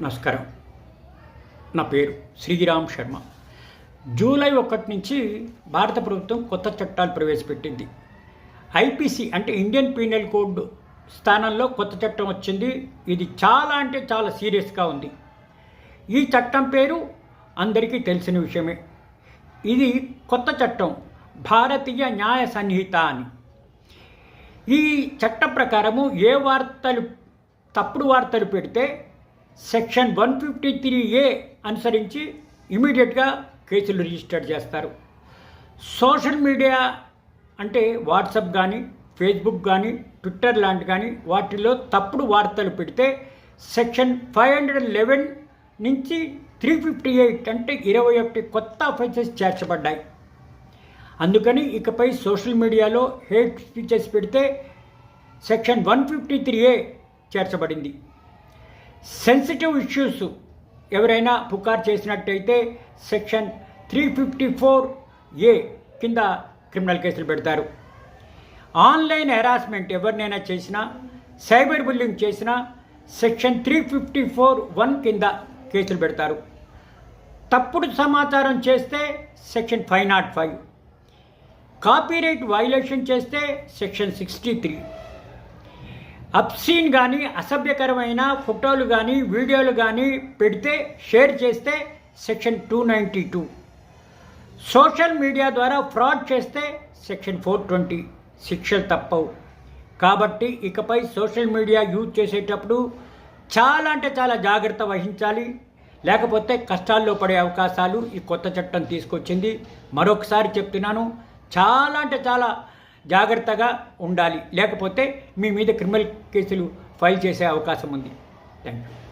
నమస్కారం. నా పేరు శ్రీరామ్ శర్మ. జూలై ఒకటి నుంచి భారత ప్రభుత్వం కొత్త చట్టాలు ప్రవేశపెట్టింది. ఐపీసీ అంటే ఇండియన్ పీనల్ కోడ్ స్థానంలో కొత్త చట్టం వచ్చింది. ఇది చాలా అంటే చాలా సీరియస్గా ఉంది. ఈ చట్టం పేరు అందరికీ తెలిసిన విషయమే. ఇది కొత్త చట్టం భారతీయ న్యాయ సంహిత అని. ఈ చట్ట ప్రకారము ఏ వార్తలు తప్పుడు వార్తలు పెడితే section one fifty three A అనుసరించి ఇమీడియట్గా కేసులు రిజిస్టర్ చేస్తారు. సోషల్ మీడియా అంటే వాట్సాప్ కానీ ఫేస్బుక్ కానీ ట్విట్టర్ లాంటి కానీ వాటిలో తప్పుడు వార్తలు పెడితే సెక్షన్ ఫైవ్ హండ్రెడ్ లెవెన్ నుంచి త్రీ ఫిఫ్టీ ఎయిట్ అంటే ఇరవై ఒకటి కొత్త అఫెన్సెస్ చేర్చబడ్డాయి. అందుకని ఇకపై సోషల్ మీడియాలో హేట్ స్పీచెస్ పెడితే section one fifty three A చేర్చబడింది. Sensitive issues ఎవరైనా పుకార్ చేసినట్టయితే section three fifty four A కింద క్రిమినల్ కేసులు పెడతారు. ఆన్లైన్ హెరాస్మెంట్ ఎవరినైనా చేసినా సైబర్ బుల్లింగ్ చేసినా section three fifty four one కింద కేసులు పెడతారు. తప్పుడు సమాచారం చేస్తే section five not five. Copyright violation చేస్తే సెక్షన్ సిక్స్టీ త్రీ. అప్సీన్ కానీ అసభ్యకరమైన ఫోటోలు కానీ వీడియోలు కానీ పెడితే షేర్ చేస్తే section two ninety two. Social media ద్వారా ఫ్రాడ్ చేస్తే సెక్షన్ ఫోర్ ట్వంటీ. శిక్షలు తప్పవు. కాబట్టి ఇకపై సోషల్ మీడియా యూజ్ చేసేటప్పుడు చాలా అంటే చాలా జాగ్రత్త వహించాలి. లేకపోతే కష్టాల్లో పడే అవకాశాలు ఈ కొత్త చట్టం తీసుకొచ్చింది. మరొకసారి చెప్తున్నాను చాలా అంటే చాలా జాగ్రత్తగా ఉండాలి. లేకపోతే మీ మీద క్రిమినల్ కేసులు ఫైల్ చేసే అవకాశం ఉంది. Thank you